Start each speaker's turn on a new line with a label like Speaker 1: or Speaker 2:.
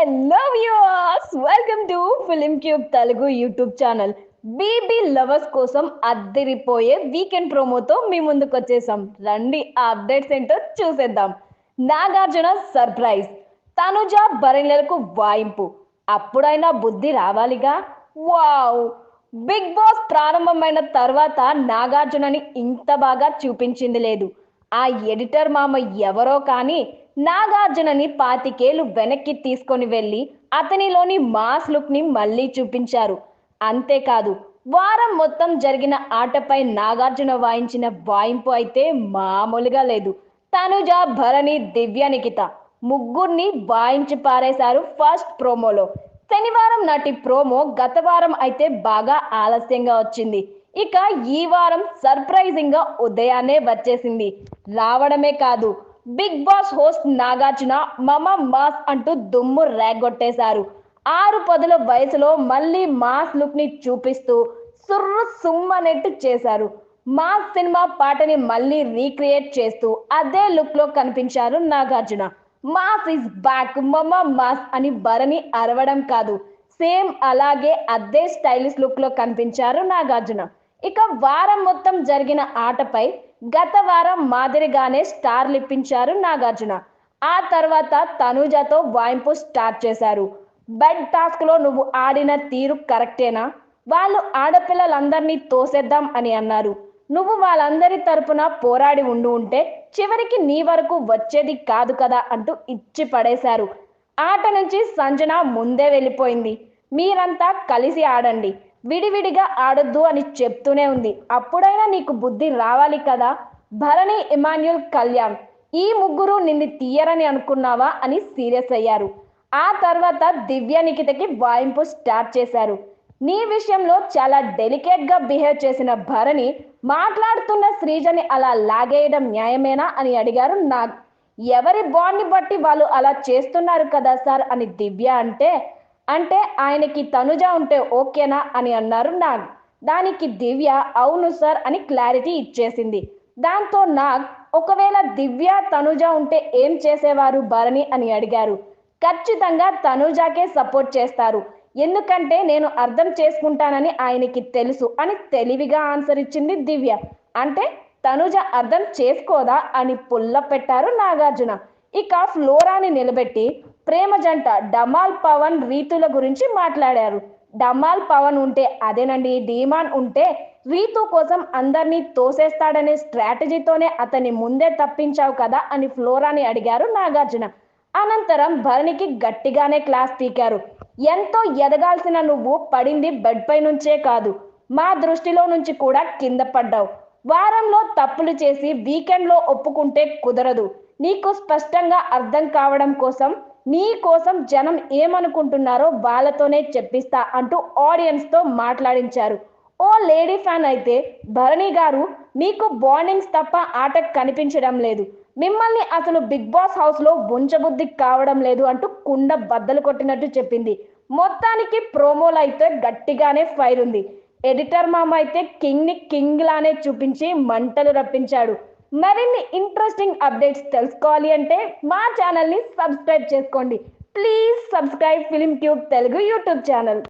Speaker 1: Hello use welcome to film cube Telugu YouTube channel BB lovers కోసం అద్దరిపోయే weekend ప్రోమోతో మీ ముందుకు వచ్చేసాం. రండి ఆ అప్డేట్స్ ఏంటో చూసేద్దాం. నాగార్జున సర్ప్రైజ్ తనుజ బరిణలకు వాయింపు. అప్పుడైనా బుద్ధి రావాలిగా? వావ్ బిగ్ బాస్ ప్రారంభమైన తర్వాత నాగార్జునని ఇంత బాగా చూపించింది లేదు. ఆ ఎడిటర్ మామ ఎవరో కానీ నాగార్జునని పాతికేలు వెనక్కి తీసుకొని వెళ్ళి అతనిలోని మాస్ లుక్ని మళ్ళీ చూపించారు. అంతేకాదు వారం మొత్తం జరిగిన ఆటపై నాగార్జున వాయించిన వాయింపు అయితే మామూలుగా లేదు. తనుజ భరణి దివ్య నిఖిత ముగ్గురిని వాయించి పారేశారు ఫస్ట్ ప్రోమోలో. శనివారం నాటి ప్రోమో గత వారం అయితే బాగా ఆలస్యంగా వచ్చింది. ఇక ఈ వారం సర్ప్రైజింగ్గా ఉదయాన్నే వచ్చేసింది. రావడమే కాదు బిగ్ బాస్ హోస్ట్ నాగార్జున మమ మాస్ అంటూ దుమ్ము రేగొట్టేశారు. ఆరు పదుల వయసులో మళ్ళీ మాస్ లుక్ని చూపిస్తూ సుర్రు సుమ్మనెట్టు చేశారు. మాస్ సినిమా పాటని మళ్ళీ రీక్రియేట్ చేస్తూ అదే లుక్లో కనిపించారు నాగార్జున. మాస్ ఇస్ బ్యాక్ మమ మాస్ అని భరణి అరవడం కాదు. సేమ్ అలాగే అదే స్టైలిష్ లుక్లో కనిపించారు నాగార్జున. ఇక వారం మొత్తం జరిగిన ఆటపై గత వారం మాదిరిగానే స్టార్ లిప్పించారు నాగార్జున. ఆ తర్వాత తనూజతో వాయింపు స్టార్ట్ చేశారు. బెడ్ టాస్క్లో నువ్వు ఆడిన తీరు కరెక్టేనా? వాళ్ళు ఆడపిల్లలందరినీ తోసేద్దాం అని అన్నారు. నువ్వు వాళ్ళందరి తరపున పోరాడి ఉండి ఉంటే చివరికి నీ వరకు వచ్చేది కాదు కదా అంటూ ఇచ్చి పడేశారు. ఆట నుంచి సంజన ముందే వెళ్ళిపోయింది. మీరంతా కలిసి ఆడండి. విడివిడిగా ఆడొద్దు అని చెప్తూనే ఉంది. అప్పుడైనా నీకు బుద్ధి రావాలి కదా? భరణి ఇమాన్యుల్ కళ్యాణ్ ఈ ముగ్గురు నిన్ను తీయరని అనుకున్నావా అని సీరియస్ అయ్యారు. ఆ తర్వాత దివ్య నిఖితకి వాయింపు స్టార్ట్ చేశారు. నీ విషయంలో చాలా డెలికేట్గా బిహేవ్ చేసిన భరణి మాట్లాడుతున్న శ్రీజని అలా లాగేయడం న్యాయమేనా అని అడిగారు నాగ్. ఎవరి బాండ్ని బట్టి వాళ్ళు అలా చేస్తున్నారు కదా సార్? అని దివ్య అంటే అంటే ఆయనకి తనుజ ఉంటే ఓకేనా అని అన్నారు నాగ్. దానికి దివ్య అవును సార్ అని క్లారిటీ ఇచ్చేసింది. దాంతో నాగ్ ఒకవేళ దివ్య తనుజ ఉంటే ఏం చేసేవారు భరణి అని అడిగారు. ఖచ్చితంగా తనుజాకే సపోర్ట్ చేస్తారు. ఎందుకంటే నేను అర్థం చేసుకుంటానని ఆయనకి తెలుసు అని తెలివిగా ఆన్సర్ ఇచ్చింది దివ్య. అంటే తనుజ అర్థం చేసుకోదా అని పుల్ల పెట్టారు నాగార్జున. ఇక ఫ్లోరాని నిలబెట్టి ప్రేమ జంట డమాల్ పవన్ రీతుల గురించి మాట్లాడారు. డమాల్ పవన్ ఉంటే అదేనండి డిమాన్ ఉంటే రీతు కోసం అందరినీ తోసేస్తాడనే స్ట్రాటజీతోనే అతన్ని ముందే తప్పించావు కదా అని ఫ్లోరాని అడిగారు నాగార్జున. అనంతరం భరణికి గట్టిగానే క్లాస్ పీకారు. ఎంతో ఎదగాల్సిన నువ్వు పడింది బెడ్ పై నుంచే కాదు మా దృష్టిలో నుంచి కూడా కింద పడ్డావు. వారంలో తప్పులు చేసి వీకెండ్లో ఒప్పుకుంటే కుదరదు. నీకు స్పష్టంగా అర్థం కావడం కోసం నీ కోసం జనం ఏమనుకుంటున్నారో వాళ్ళతోనే చెప్పిస్తా అంటూ ఆడియన్స్తో మాట్లాడించారు. ఓ లేడీ ఫ్యాన్ అయితే భరణి గారు మీకు బాండింగ్స్ తప్ప ఆట కనిపించడం లేదు. మిమ్మల్ని అసలు బిగ్ బాస్ హౌస్లో ఉంచబుద్ధి కావడం లేదు అంటూ కుండ బద్దలు కొట్టినట్టు చెప్పింది. మొత్తానికి ప్రోమోలు అయితే గట్టిగానే ఫైర్ ఉంది. ఎడిటర్ మామ అయితే కింగ్ని కింగ్ లానే చూపించి మంటలు రప్పించాడు. మరిన్ని ఇంట్రెస్టింగ్ అప్డేట్స్ తెలుసుకోవాలి అంటే మా ఛానల్ని సబ్స్క్రైబ్ చేసుకోండి. Please subscribe film tube Telugu YouTube channel